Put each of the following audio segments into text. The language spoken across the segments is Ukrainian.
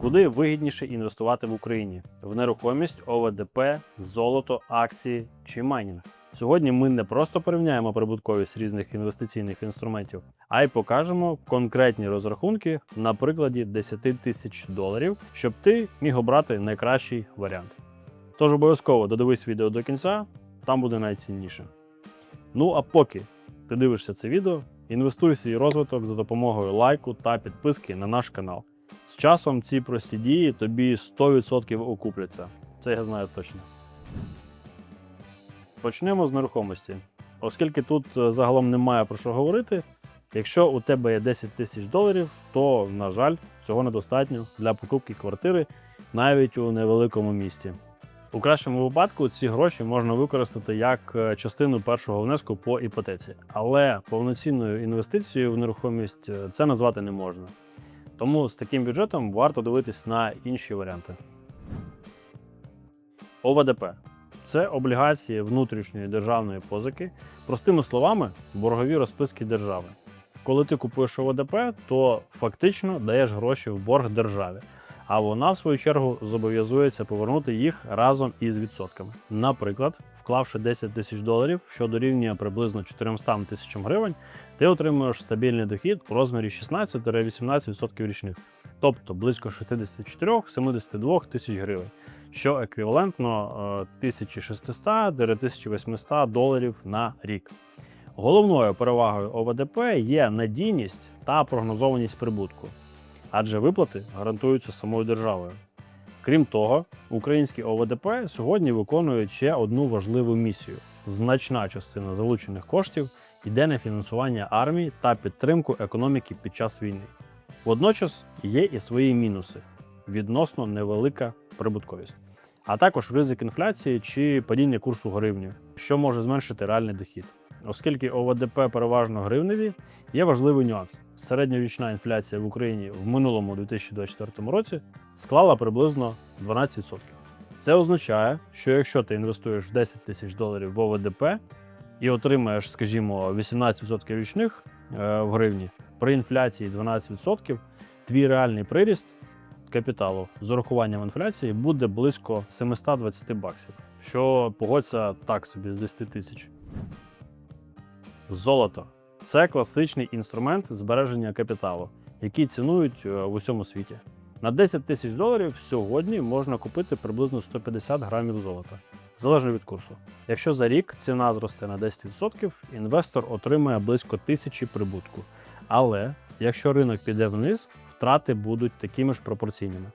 Куди вигідніше інвестувати в Україні? В нерухомість, ОВДП, золото, акції чи майнінг? Сьогодні ми не просто порівняємо прибутковість різних інвестиційних інструментів, а й покажемо конкретні розрахунки на прикладі 10 тисяч доларів, щоб ти міг обрати найкращий варіант. Тож обов'язково додивись відео до кінця, там буде найцінніше. Ну а поки ти дивишся це відео, інвестуй свій розвиток за допомогою лайку та підписки на наш канал. З часом ці прості дії тобі 100% окупляться. Це я знаю точно. Почнемо з нерухомості. Оскільки тут е, загалом немає про що говорити, якщо у тебе є 10 тисяч доларів, то, на жаль, цього недостатньо для покупки квартири навіть у невеликому місті. У кращому випадку ці гроші можна використати як е, частину першого внеску по іпотеці, але повноцінною інвестицією в нерухомість е, це назвати не можна. Тому з таким бюджетом варто дивитись на інші варіанти. ОВДП це облігації внутрішньої державної позики, простими словами, боргові розписки держави. Коли ти купуєш ОВДП, то фактично даєш гроші в борг державі, а вона, в свою чергу, зобов'язується повернути їх разом із відсотками. Наприклад, вклавши 10 тисяч доларів, що дорівнює приблизно 400 тисячам гривень, ти отримуєш стабільний дохід у розмірі 16-18% річних, тобто близько 64-72 тисяч гривень, що еквівалентно е, 1600-1800 доларів на рік. Головною перевагою ОВДП є надійність та прогнозованість прибутку, адже виплати гарантуються самою державою. Крім того, українські ОВДП сьогодні виконують ще одну важливу місію: значна частина залучених коштів йде на фінансування армії та підтримку економіки під час війни. Водночас є і свої мінуси відносно невелика прибутковість, а також ризик інфляції чи падіння курсу гривні, що може зменшити реальний дохід. Оскільки ОВДП переважно гривневі, є важливий нюанс. Середньорічна інфляція в Україні в минулому 2024 році склала приблизно 12%. Це означає, що якщо ти інвестуєш 10 тисяч доларів в ОВДП і отримаєш, скажімо, 18% річних е, в гривні, при інфляції 12%, твій реальний приріст капіталу з урахуванням інфляції буде близько 720 баксів, що погодься так собі з 10 тисяч. Золото це класичний інструмент збереження капіталу, який цінують е, в усьому світі. На 10 тисяч доларів сьогодні можна купити приблизно 150 грамів золота, залежно від курсу. Якщо за рік ціна зросте на 10%, інвестор отримає близько тисячі прибутку. Але якщо ринок піде вниз, втрати будуть такими ж пропорційними.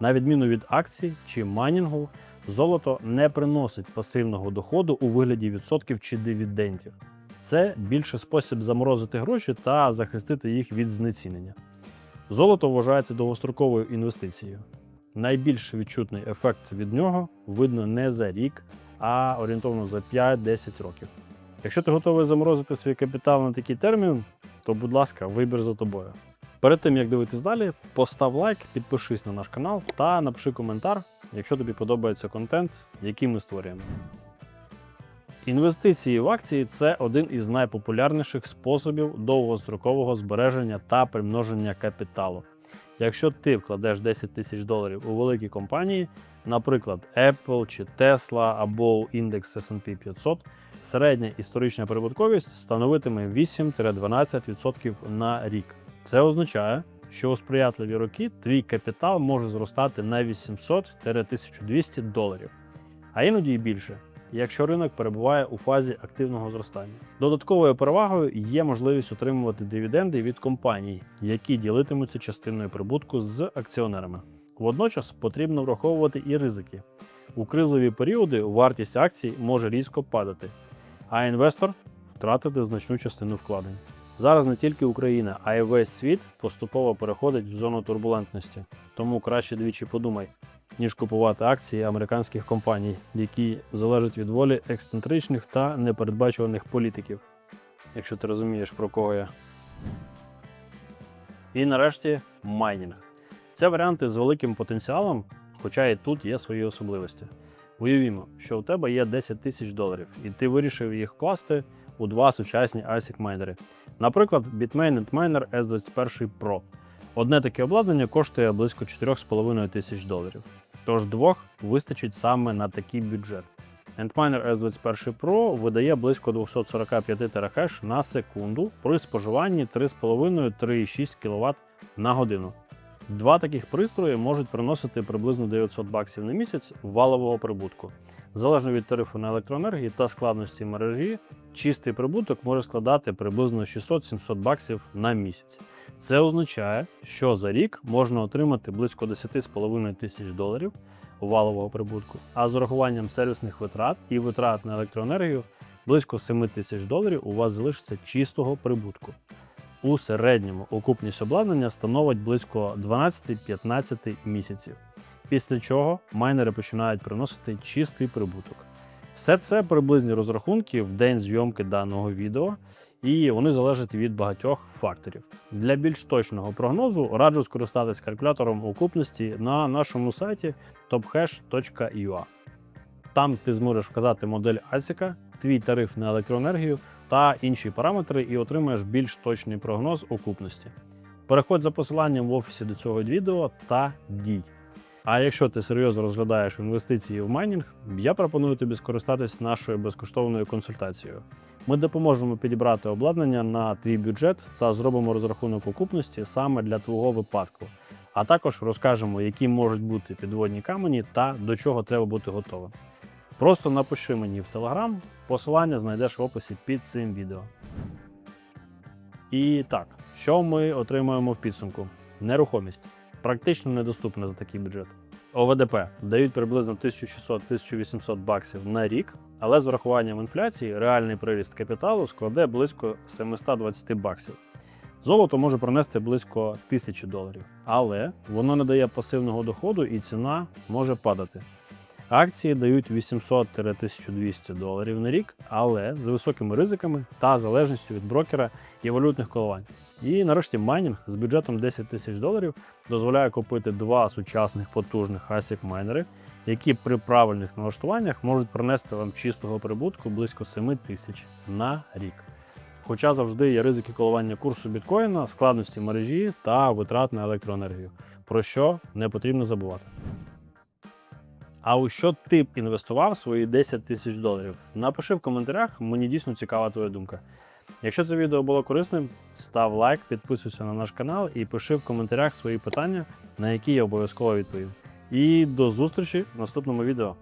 На відміну від акцій чи майнінгу, золото не приносить пасивного доходу у вигляді відсотків чи дивідендів. Це більше спосіб заморозити гроші та захистити їх від знецінення. Золото вважається довгостроковою інвестицією. Найбільш відчутний ефект від нього видно не за рік, а орієнтовно за 5-10 років. Якщо ти готовий заморозити свій капітал на такий термін, то будь ласка, вибір за тобою. Перед тим як дивитись далі, постав лайк, підпишись на наш канал та напиши коментар, якщо тобі подобається контент, який ми створюємо. Інвестиції в акції це один із найпопулярніших способів довгострокового збереження та примноження капіталу. Якщо ти вкладеш 10 тисяч доларів у великі компанії, наприклад, Apple чи Tesla або індекс S&P 500, середня історична прибутковість становитиме 8-12% на рік. Це означає, що у сприятливі роки твій капітал може зростати на 800-1200 доларів, а іноді й більше якщо ринок перебуває у фазі активного зростання. Додатковою перевагою є можливість отримувати дивіденди від компаній, які ділитимуться частиною прибутку з акціонерами. Водночас потрібно враховувати і ризики. У кризові періоди вартість акцій може різко падати, а інвестор втратити значну частину вкладень. Зараз не тільки Україна, а й весь світ поступово переходить в зону турбулентності, тому краще двічі подумай, ніж купувати акції американських компаній, які залежать від волі ексцентричних та непередбачуваних політиків, якщо ти розумієш, про кого я. І нарешті майнінг. Це варіанти з великим потенціалом, хоча і тут є свої особливості. Уявімо, що у тебе є 10 тисяч доларів, і ти вирішив їх вкласти у два сучасні ASIC майнери. Наприклад, Bitmain Antminer S21 Pro. Одне таке обладнання коштує близько 4,5 тисяч доларів. Тож двох вистачить саме на такий бюджет. Antminer S21 Pro видає близько 245 терахеш на секунду при споживанні 3,5-3,6 кВт на годину. Два таких пристрої можуть приносити приблизно 900 баксів на місяць валового прибутку. Залежно від тарифу на електроенергії та складності мережі, чистий прибуток може складати приблизно 600-700 баксів на місяць. Це означає, що за рік можна отримати близько 10,5 тисяч доларів валового прибутку, а з урахуванням сервісних витрат і витрат на електроенергію близько 7 тисяч доларів у вас залишиться чистого прибутку. У середньому окупність обладнання становить близько 12-15 місяців, після чого майнери починають приносити чистий прибуток. Все це приблизні розрахунки в день зйомки даного відео, і вони залежать від багатьох факторів. Для більш точного прогнозу раджу скористатись калькулятором окупності на нашому сайті tophash.ua. Там ти зможеш вказати модель ASIC, твій тариф на електроенергію та інші параметри і отримаєш більш точний прогноз окупності. Переходь за посиланням в офісі до цього відео та дій. А якщо ти серйозно розглядаєш інвестиції в майнінг, я пропоную тобі скористатись нашою безкоштовною консультацією. Ми допоможемо підібрати обладнання на твій бюджет та зробимо розрахунок окупності саме для твого випадку. А також розкажемо, які можуть бути підводні камені та до чого треба бути готовим. Просто напиши мені в Telegram, посилання знайдеш в описі під цим відео. І так, що ми отримуємо в підсумку? Нерухомість практично недоступне за такий бюджет. ОВДП дають приблизно 1600-1800 баксів на рік, але з врахуванням інфляції реальний приріст капіталу складе близько 720 баксів. Золото може принести близько 1000 доларів, але воно не дає пасивного доходу і ціна може падати. Акції дають 800-1200 доларів на рік, але з високими ризиками та залежністю від брокера і валютних коливань. І нарешті майнінг з бюджетом 10 тисяч доларів дозволяє купити два сучасних потужних ASIC майнери, які при правильних налаштуваннях можуть принести вам чистого прибутку близько 7 тисяч на рік. Хоча завжди є ризики коливання курсу біткоїна, складності мережі та витрат на електроенергію, про що не потрібно забувати. А у що ти б інвестував свої 10 тисяч доларів? Напиши в коментарях, мені дійсно цікава твоя думка. Якщо це відео було корисним, став лайк, підписуйся на наш канал і пиши в коментарях свої питання, на які я обов'язково відповім. І до зустрічі в наступному відео.